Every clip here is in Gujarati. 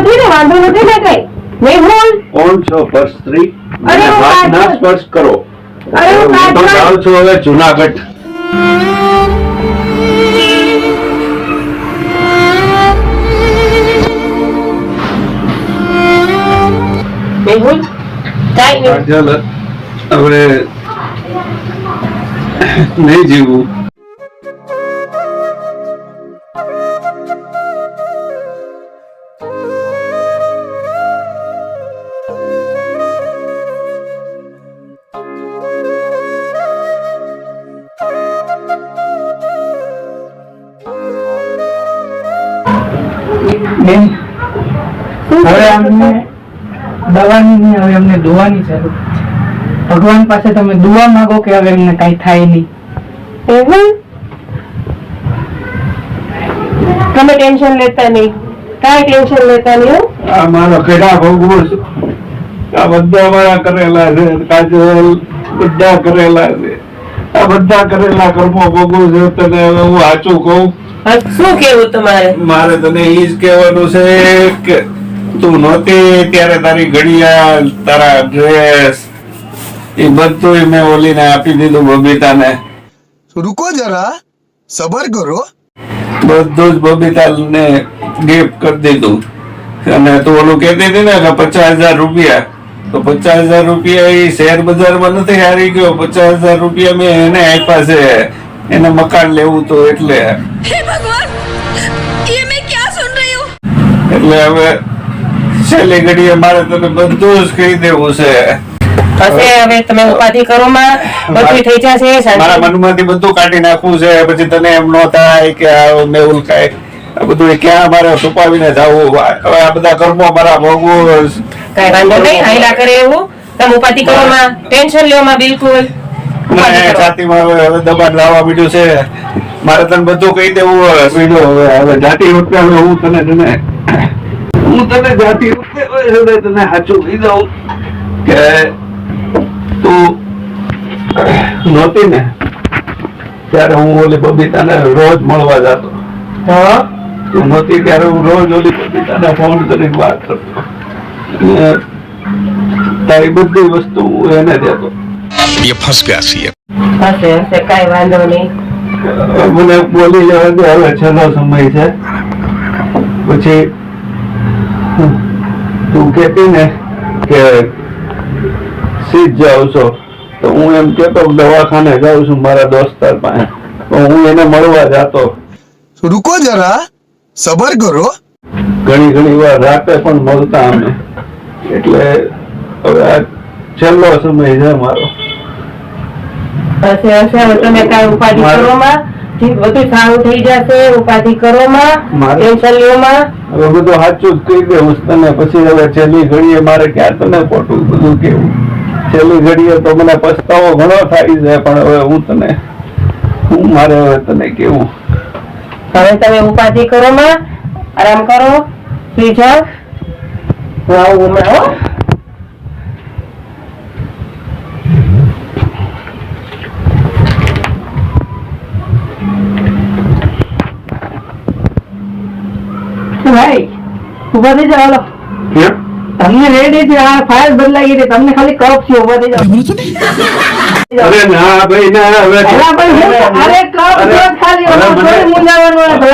નથી ને વાંધો નથી ને કઈ? મેહુલ કોણ છો ફર્સ્ટ સ્ત્રી અરે હાથ ના સ્પર્શ કરો. અરે હું જાઉં છું હવે જુનાગઢ. મેહુલ કાઈ નહીં. આપણે હવે નહીં જીવવું હવે અમને દવાની હવે અમને દુવાની જરૂર ભગવાન પાસે તમે દુઆ માંગો કે હવે એમને કઈ થાય નહીં. તમે ટેન્શન લેતા નહીં. કાંઈ ટેન્શન લેતા નહીં આ મારો ખેડા ભોગવું છું. આ બધા મારા કરેલા છે કાજલ બધા કરેલા છે. આ બધા કરેલા કર્મો ભોગવું છે તને હવે હું સાચું કહું? શું કેવું તમારે? મારે તને એ જ કહેવાનું છે કે તું નહોતી ત્યારે તારી ઘડિયા તારા ડ્રેસ એ બધું મેં ઓલીને આપી દીધું બબીતાને. રૂકો જરા સબર કરો. બધું જ બબીતાને ગિફ્ટ કરી દીધું. અને તું ઓલું કહેતી હતી ને કે પચાસ હજાર રૂપિયા. તો પચાસ હજાર રૂપિયા એ શેર બજારમાં નથી હારી ગયો. પચાસ હજાર રૂપિયા મેં એને આપ્યા છે. એને મકાન લેવું તો એટલે. એટલે હવે છેલ્લી ઘડીએ મારે તમે બધું જ કહી દેવું છે. હશે હવે તમે ઉપાધિ કરો માં બધું થઈ જશે મારા મનમાંથી બધું કાઢી નાખવું છે પછી તને એમ ન થાય કે આ મેહુલ કાંઈ આ બધું ક્યાં મારે છુપાવીને જવું? હવે આ બધા કર્મો મારા ભોગવું કઈ વાંધો નહીં હાઈલા કરે એવું. તમે ઉપાધિ કરો માં ટેન્શન લ્યો માં બિલકુલ છાતીમાં હવે દબાણ લાવવા મીઠું છે. મારે તને બધું કહી દેવું હવે હવે જાતિ વખતે હું તને તને હું તને જાતિ રૂપે તને સાચું કહી દઉં કે તું નહોતી ને ત્યારે હું ઓલી બબીતાને રોજ મળવા જતો. તું નહોતી ત્યારે હું રોજ ઓલી બબીતાને ફોન કરીને વાત કરતો. તારી બધી વસ્તુ હું એને દેતો. એ કઈ વાંધો નહીં. મને બોલી જવા દે હવે છેલ્લો સમય છે. પછી તું કહેતી ને કે સીધ જાઉં છો તો હું એમ કેતો દવાખાને જાઉં છું મારા દોસ્તાર પાસે. તો હું એને મળવા જાતો. રૂકો જરા સબર કરો. ઘણી ઘણી વાર રાતે પણ મળતા અમે. એટલે હવે આ છેલ્લો સમય છે મારો. તમે કાંઈ ઉપાધિ કરવામાં બધું સારું થઈ જશે ઉપાધિ કરો માં મારે- ટેન્શન લ્યો માં હવે બધું સાચું જ કહી દેવું તને પછી હવે છેલ્લી ઘડીએ મારે ક્યાં તને ખોટું બધું કેવું? છેલ્લી ઘડીએ તો મને પસ્તાવો ઘણો થાય છે પણ હવે હું તને હું મારે હવે તને કેવું? હવે તમે ઉપાધિ કરો માં આરામ કરો સુઈ જાઓ. હું આવું હમણાં હો ભાઈ ઊભા થઈ જાવ હાલો. તમને રેડી છે? આ ફાઇલ બદલાઈ ગઈ છે. તમને ખાલી કપ છે ઊભા થઈ જાવ અરે ના ભાઈ ના હવે અરે કપ છે ખાલી. ભલા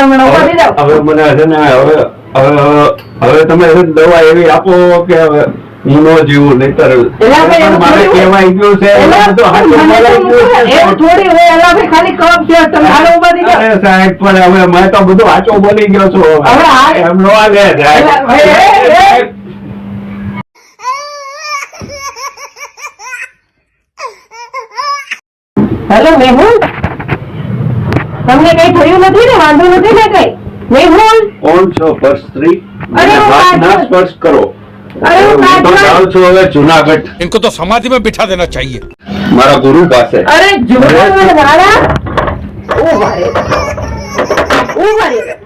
મને ઊભા થઈ હવે મને હવે હવે હવે તમે દવા એવી આપો કે હવે હું નો જીવું નહીતર. એલા ભાઈ એવું મારે કહેવાય ગયું છે એલા, બધું હાચું મને બોલાઈ તો ગયું છે. એવું થોડી હોય અલા ખાલી કપ છે તમે હાલો ઊભા થઈ જાઓ. સાહેબ પણ હવે મેં તો બધું આચો બોલી ગયો છું. હવે એમ નો હાલે સાહેબ. મેહુલ? તમને કઈ થયું નથી ને? વાંધો નથી ને કઈ? મેહુલ? કોણ છો? પર સ્ત્રી? હું હાથ ના સ્પર્શ કરો. तो जूनागढ़। इनको तो समाधि में बिठा देना चाहिए। हमारा गुरु पास है। अरे जूनागढ़ तो- ओ भाई। भाई।